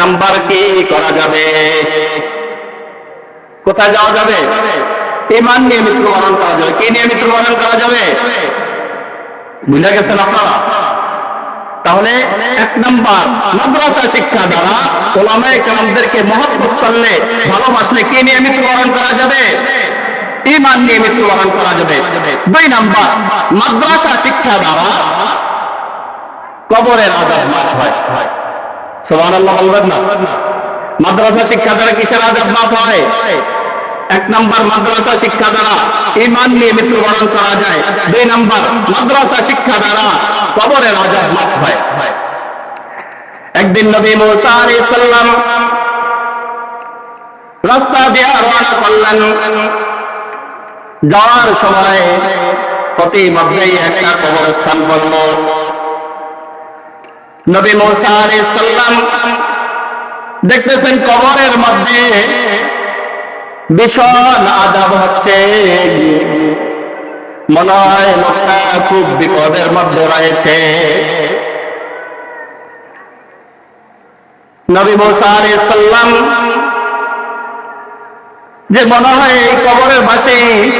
Number কি করা যাবে? কোথায় যাওয়া যাবে? ইমান নিয়ে মৃত্যুবরণ করা যাবে। কি নিয়ে মৃত্যুবরণ করা যাবে? বুঝে গেছেন আপনারা? তাহলে এক মাদ্রাসা শিক্ষা দ্বারা ওলামায়ে মহব্বত করলে, ভালোবাসলে কি নিয়ে মৃত্যুবরণ করা যাবে? ইমান নিয়ে মৃত্যুবরণ করা যাবে। দুই নাম্বার, মাদ্রাসা শিক্ষা দ্বারা কবরের আজাদ মাফ হয়। সুবহানাল্লাহ বলবেন না? মাদ্রাসা শিক্ষা দ্বারা কিসের আজাদ মাফ হয়? এক নাম্বার মাদ্রাসা শিক্ষা দ্বারা ইমান নিয়ে মৃত্যুবরণ করা যায়। দুই নাম্বার মাদ্রাসা শিক্ষা দ্বারা কবরের আজাদ মাফ হয়। একদিন নবী মুসা আলাইহিস সালাম রাস্তা দিয়ে রওনা করলেন। যাওয়ার সময় প্রতি মধ্যেই একটা কবরস্থান বলল নবী মুসা আলাইহিস সালাম দেখতেছেন কবরের মধ্যে ভীষণ আজাব হচ্ছে। মনে হয় লোকটা খুব বিপদের মধ্যে রয়েছে। নবী মুসা আলাইহিস সালাম যে মনে হয় এই কবরের পাশে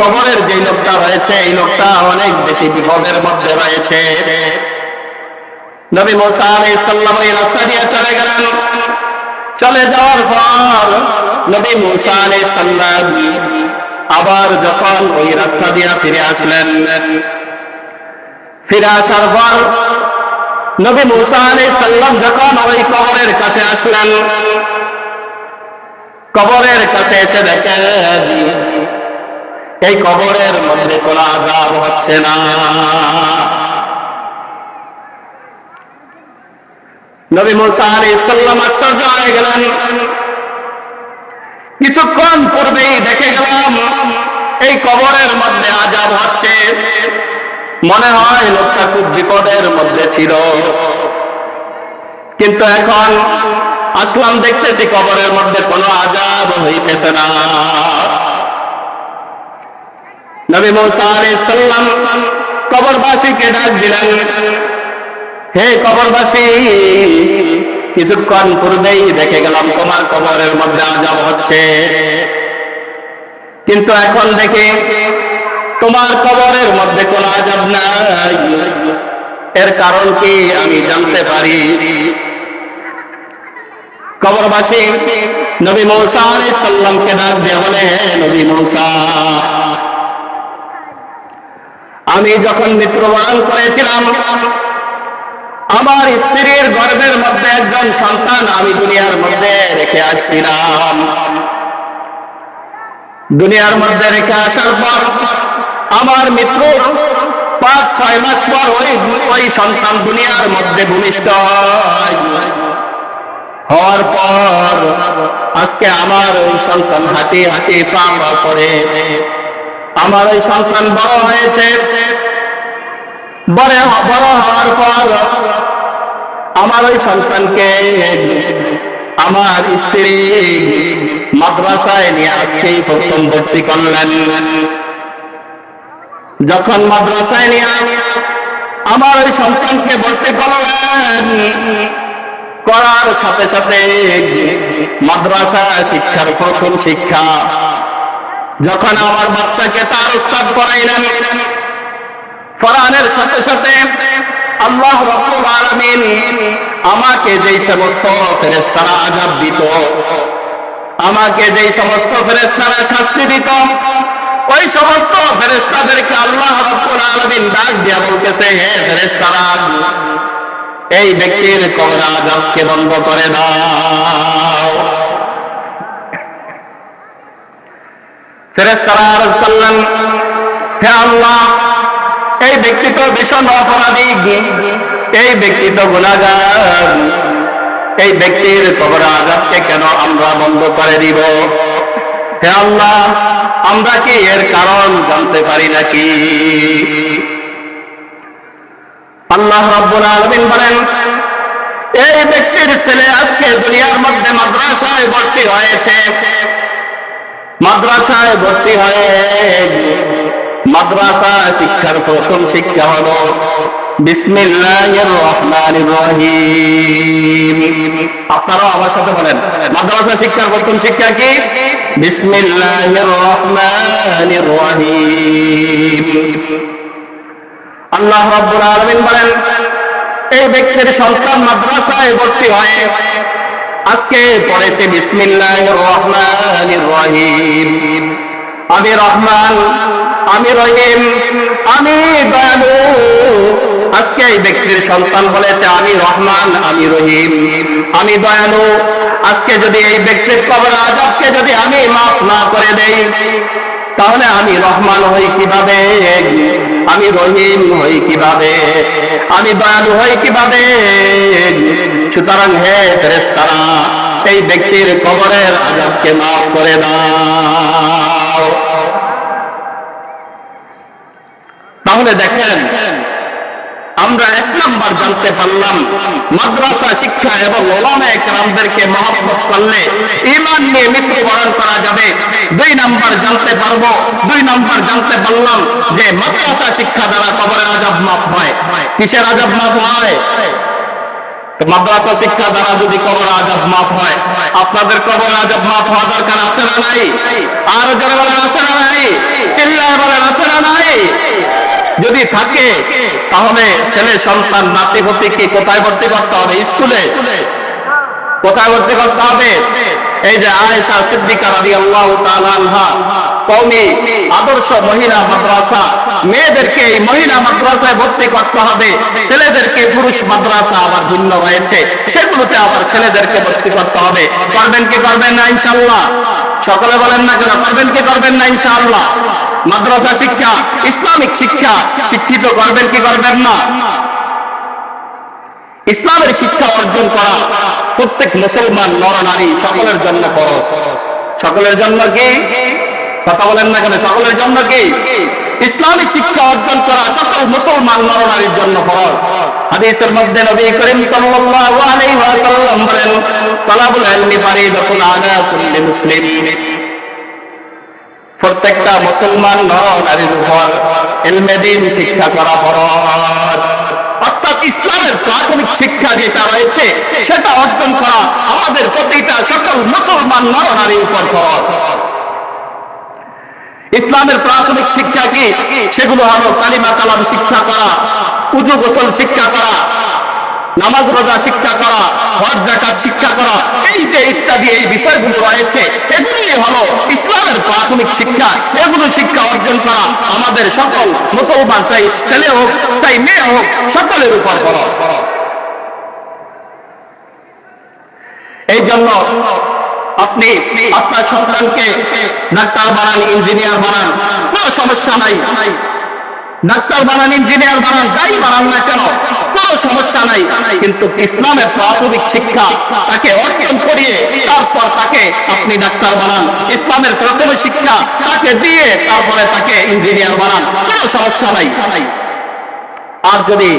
কবরের যে লোকটা রয়েছে, এই লোকটা অনেক বেশি বিপদের মধ্যে রয়েছে। নবী মুসা আলাইহিস সালাম এই রাস্তা দিয়ে চলে গেলেন। চলে যাওয়ার পর নবী মুসা আলাইহিস আবার যখন ওই রাস্তা দিয়ে ফিরে আসলেন, ফিরে আসার পর নবী মুসা আলাইহিস যখন ওই কবরের কাছে আসলেন, কবরের কাছে এসে দেখেন, এই কবরের মধ্যে কোন আজাব হচ্ছে না। নবী মুসা সালাম আশ্চর্য হয়ে গেলেন। কিছুক্ষণ পূর্বেই দেখে গেলাম, এই কবরের মধ্যে আজাব হচ্ছে। মনে হয় লোকটা খুব বিপদের মধ্যে ছিল। কিন্তু এখন আসলাম দেখতেছি কবরের মধ্যে কোনো আজাব হইতেছে না। নবী মুসা আলাইহিস সালাম কবরবাসীকে ডাক দিলেন হে কবরবাসী, কিছুক্ষণ পূর্বেই দেখে গেলাম তোমার কবরের মধ্যে আজাব হচ্ছে। কিন্তু এখন দেখে তোমার কবরের মধ্যে কোনো আজাব নাই। এর কারণ কি আমি জানতে পারি। কবরবাসী, নবী মৌসা সালামকে ডাক দিয়ে বলে, হে নবী মৌসা, আমি যখন মৃত্যুবরণ করেছিলাম আমার স্ত্রীর গর্বের মধ্যে একজন সন্তান আমি দুনিয়ার মধ্যে রেখে আসছিলাম। দুনিয়ার মধ্যে রেখে আসার পর আমার মিত্র পাঁচ, ছয় মাস পর ওই ওই সন্তান দুনিয়ার মধ্যে ভূমিষ্ঠ হয়। হওয়ার পর আজকে আমার ওই সন্তান হাতে হাতে পা করে। আমার ওই সন্তান বড় হয়েছে। বড় বড় হওয়ার পর আমার ওই সন্তানকে আমার স্ত্রী মাদ্রাসায় নিয়ে আজকেই প্রথম ভর্তি করলেন। যখন মাদ্রাসায় নিয়ে আমার ওই সন্তানকে ভর্তি করলেন, করার সাথে সাথে মাদ্রাসা শিক্ষার প্রথম শিক্ষা। যখন আমার বাচ্চাকে তার উস্তাদ করাইলেন ফরানের সাথে সাথে আল্লাহ রাব্বুল আলামিন আমাকে যেই সমস্ত ফেরেশতারা আযাব দিত, আমাকে যেই সমস্ত ফেরেশতারা শাস্তি দিত, ওই সমস্ত ফেরেশতাদেরকে আল্লাহ রাব্বুল আলামিন ডাক দিয়া বলতেছে, হে ফেরেশতারা, এই ব্যক্তির কবর আযাবকে বন্ধ করে দাও। ফেরেশতারা আরজ করলেন, হে আল্লাহ এই ব্যক্তি তো ভীষণ অপরাধী। এই ব্যক্তি তো গুণাগার। এই ব্যক্তির কবর আজাবকে কেন আমরা বন্ধ করে দিব? হে আল্লাহ, আমরা কি এর কারণ জানতে পারি নাকি? আল্লাহ রাব্বুল আলামিন বলেন, এই ব্যক্তির ছেলে আজকে দুনিয়ার মধ্যে মাদ্রাসায় ভর্তি হয়েছে। মাদ্রাসায় ভর্তি হয়ে মাদ্রাসা, শিক্ষার প্রথম শিক্ষা হলো বিসমিল্লাহির রহমানির রহিম। আপনারাও আমার সাথে বলেন, মাদ্রাসা শিক্ষার প্রথম শিক্ষা কি? বিসমিল্লাহির রহমানির রহিম। আল্লাহ রাব্বুল আলামিন বলেন এই ব্যক্তির সন্তান মাদ্রাসায় ভর্তি হয়। আজকে পড়েছে বিসমিল্লাহির রহমানির রহিম। আমি রহমান আমি রহিম, আমি দয়ালু আজকে এই ব্যক্তির সন্তান বলেছে, আমি রহমান, আমি রহিম। আমি দয়ালু আজকে যদি এই ব্যক্তির কবর আজাবকে যদি আমি মাফ না করে দেই, তাহলে আমি রহমান হই কীভাবে? আমি রহিম হই কীভাবে? আমি দয়ালু হই কীভাবে? সুতরাং হে ফেরেশতারা, এই ব্যক্তির কবরের আজাবকে মাফ করে দাও। তাহলে দেখেন, আমরা এক নাম্বার জানতে পারলাম, মাদ্রাসা শিক্ষা এবং ওলামা একরামদেরকে মহব্বত করলে ইমান নিয়ে মৃত্যুবরণ করা যাবে। দুই নাম্বার জানতে পারব, দুই নাম্বার জানতে পারলাম যে মাদ্রাসা শিক্ষা দ্বারা কবরের আজাব মাফ হয়। কিসের আজাব মাফ হয়? মাদ্রাসা শিক্ষা দ্বারা যদি কবর আজাব মাফ হয়, আপনাদের কবর আজাব মাফ হওয়া দরকার আছে না নাই? আর যারা বলেন, আছে না নাই? চিল্লায় বলেন, আছে না নাই? যদি থাকে, তাহলে ছেলে সন্তান নাতি ভর্তিকে কোথায় ভর্তি করতে হবে? স্কুলে? কোথায় ভর্তি করতে হবে? এই যে আয়েশা সিদ্দিকা রাদিয়াল্লাহু তাআলা আনহা, কওমি আদর্শ মহিলা মাদ্রাসা, মেয়েদেরকে এই মহিলা মাদ্রাসায় ভর্তি করতে হবে। ছেলেদেরকে পুরুষ মাদ্রাসা আবার ভিন্ন রয়েছে। সেগুলোতে আবার ছেলেদেরকে ভর্তি করতে হবে। করবেন কি করবেন না ইনশাআল্লাহ? সকলে বলেন না কেন করবেন কি করবেন না ইনশাআল্লাহ? মাদ্রাসা শিক্ষা, ইসলামিক শিক্ষা, শিক্ষিত করবেন কি করবেন না? ইসলামের শিক্ষা অর্জন করা প্রত্যেক মুসলমান, নর, নারী, সকলের জন্য ফরজ। সকলের জন্য কি? কথা বলেন না কেন? সকলের জন্য কি? ইসলামিক শিক্ষা অর্জন করা সকল মুসলমান, নর, নারীর জন্য ফরজ। হাদিসের মধ্যে নবী করিম সাল্লাল্লাহু আলাইহি ওয়াসাল্লাম বলেন, তালাবুল ইলমি ফারিদাতুন আলা কুল্লি মুসলিম। প্রত্যেকটা মুসলমান নারীর উপর ইলমে দ্বীন শিক্ষা করা ফরজ। অর্থাৎ ইসলামের প্রাথমিক শিক্ষা যেটা রয়েছে, সেটা অর্জন করা আমাদের প্রতিটা সকল মুসলমান নর নারীর উপর ফরজ। ইসলামের প্রাথমিক শিক্ষা কি? সেগুলো হলো কালিমা কালাম শিক্ষা করা, উজু গোসল শিক্ষা করা, নামাজ রোজা শিক্ষা করা হজ জাকাত শিক্ষা করা। এই যে ইত্যাদি এই বিষয়গুলো রয়েছে ইসলামের প্রাথমিক শিক্ষা, এগুলো শিক্ষা অর্জন করা আমাদের সকল মুসলমান, চাই ছেলে হোক, চাই মেয়ে হোক, সকলের উপর খরচ এই জন্য আপনি আপনার সন্তানকে ডাক্তার বানান, ইঞ্জিনিয়ার বানান, কোনো সমস্যা নাই। ডাক্তার বানান, ইঞ্জিনিয়ার বানান, যাই বানান না কোনো সমস্যা নাই। কিন্তু ইসলামের প্রাথমিক শিক্ষা তাকে অর্জন করিয়ে তারপর তাকে আপনি ডাক্তার বানান। ইসলামের প্রাথমিক শিক্ষা তাকে দিয়ে তারপরে তাকে ইঞ্জিনিয়ার বানান। কোনো সমস্যা নাই। আর যদি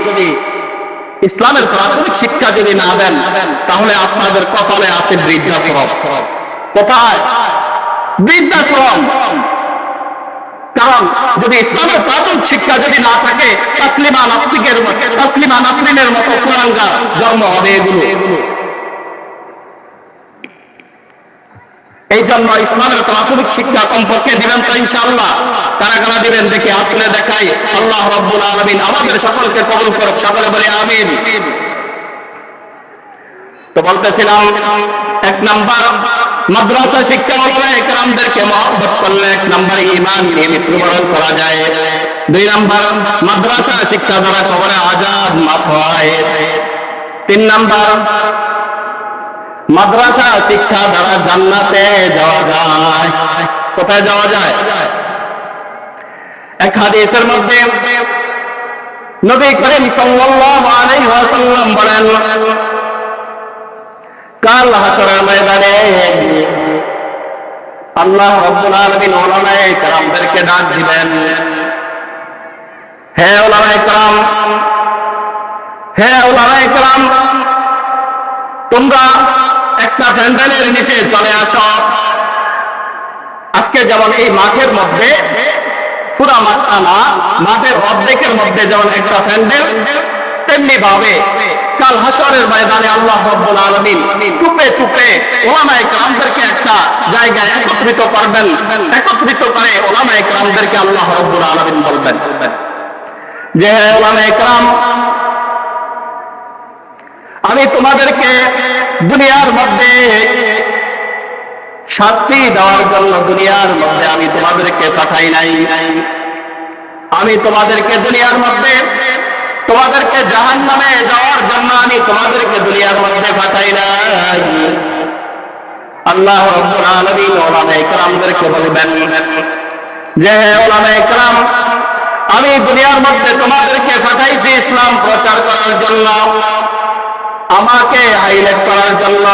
ইসলামের প্রাথমিক শিক্ষা যদি না দেন, তাহলে আপনাদের কপালে আছে বৃদ্ধাশ্রম। কোথায়? বৃদ্ধাশ্রম। কারণ যদি ইসলামের প্রাথমিক শিক্ষা যদি না থাকে, তাসলিমা নাস্তিকের তাসলিমা নাসলিমের মতো কুরাঙ্গা জন্ম হবে এগুলো। এই জন্য ইসলামের প্রাথমিক শিক্ষা সম্পর্কে দিবেন তো ইনশাআল্লাহ। কারা কারা দিবেন, দেখে আপনি দেখাই। আল্লাহ রব্বুল আলামিন আমাদের সকলকে কবুল করুক, সকলে বলে আমিন। তো বলতেছিলাম, এক নাম্বার মাদ্রাসা শিক্ষা একরামদেরকে মহব্বত করলে এক নাম্বার ইমান নিয়ে মৃত্যুবরণ করা যায়। দুই নাম্বার, মাদ্রাসা শিক্ষা দ্বারা কবরে আজাদ মাফ হয়। তিন নাম্বার, মাদ্রাসা শিক্ষা দ্বারা জান্নাতে যাওয়া যায়। কোথায় যাওয়া যায়? এক হাদিসের মধ্যে নবী করিম সাল্লাল্লাহু আলাইহি ওয়াসাল্লাম বলেন কাল হাসরের ময়দানে আল্লাহ রাব্বুল আলামিন ওলামায়ে কেরামদেরকে ডাক দিবেন হে ওলামায়ে কেরাম, হে ওলামায়ে কেরাম, তোমরা একটা প্যান্ডেলের নিচে চলে আসো। আজকে যেমন এই মাঠের মধ্যে, পুরা মাঠটা না, মাঠের অর্ধেকের মধ্যে যেমন একটা প্যান্ডেল তেমনি ভাবে কাল হাসরের ময়দানে আল্লাহ রব্বুল আলামিন চুপে চুপে ওলামায়ে কেরামদেরকে একটা জায়গায় একত্রিত করবেন। একত্রিত করে ওলামায়ে কেরামদেরকে আল্লাহ রব্বুল আলামিন বলবেন। যে হে ওলামায়ে কেরাম, আমি তোমাদেরকে দুনিয়ার মধ্যে শাস্তি দেওয়ার জন্য দুনিয়ার মধ্যে আমি তোমাদেরকে পাঠাই নাই। আমি তোমাদেরকে দুনিয়ার মধ্যে তোমাদেরকে জাহান নামে যাওয়ার জন্য আমি তোমাদেরকে দুনিয়ার মধ্যে পাঠাই নাই। আল্লাহ বলবেন যে ওলামা আমি দুনিয়ার মধ্যে তোমাদেরকে পাঠাইছি ইসলাম প্রচার করার জন্য, আমাকে হাইলাইট করার জন্য,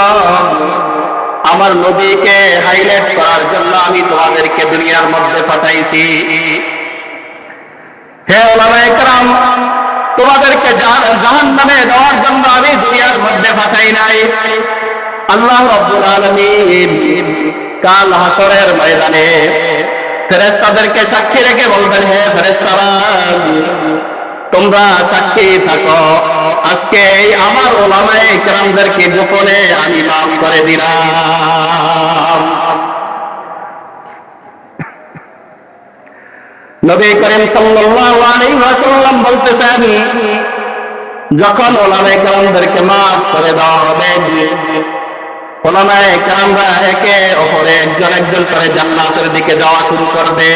আমার নবীকে হাইলাইট করার জন্য আমি তোমাদেরকে দুনিয়ার মধ্যে পাঠাইছি। হে ওলামা ইকরাম তোমাদেরকে জাহান নামে দেওয়ার জন্য আমি দুনিয়ার মধ্যে পাঠাই নাই। আল্লাহ রব্বুল আলামিন কাল হাসরের ময়দানে ফেরেশতাদেরকে সাক্ষী রেখে বলবেন, হে ফেরেশতারা, তোমরা সাক্ষী থাকো। আজকে এই আমার ওলামায়ে কেরামদেরকে গোপনে আমি মাফ করে দিলাম। নবী করিম সাল্লাল্লাহু আলাইহি ওয়াসাল্লাম বলতেছেন, যখন ওলামায়ে কেরামদেরকে মাফ করে দেওয়া হবে ওলামায়ে কেরামরা একে অপরে একজন একজন করে জান্নাতের দিকে যাওয়া শুরু করবে।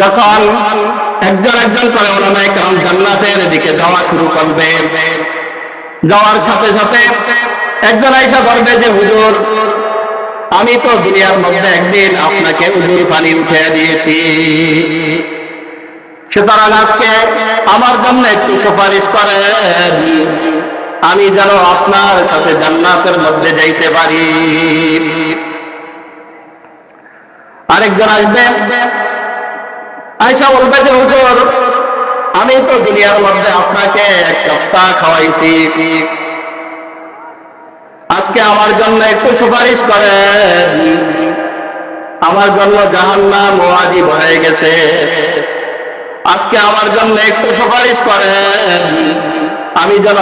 যখন একজন একজন করে ওলামায়ে কেরাম জান্নাতের দিকে যাওয়া শুরু করবে, যাওয়ার সাথে সাথে একজন আইসা বলবে যে, হুজুর আমি তো দুনিয়ার মধ্যে একদিন আপনাকে উজুর পানি উঠে দিয়েছি। সুতরাং আজকে আমার জন্য একটু সুপারিশ করেন, আমি যেন আপনার সাথে জান্নাতের মধ্যে যাইতে পারি। আরেকজন আসবে আয়সা বলবে যে, হুজুর, আমি তো দুনিয়ার মধ্যে আপনাকে এক কাপ খাওয়াইছি। আজকে আমার জন্য একটু সুপারিশ করেন। আমার জন্য জাহান্নাম ওয়াজিব ভরে গেছে। আজকে আমার জন্য একটু সুপারিশ করেন। আমি যেন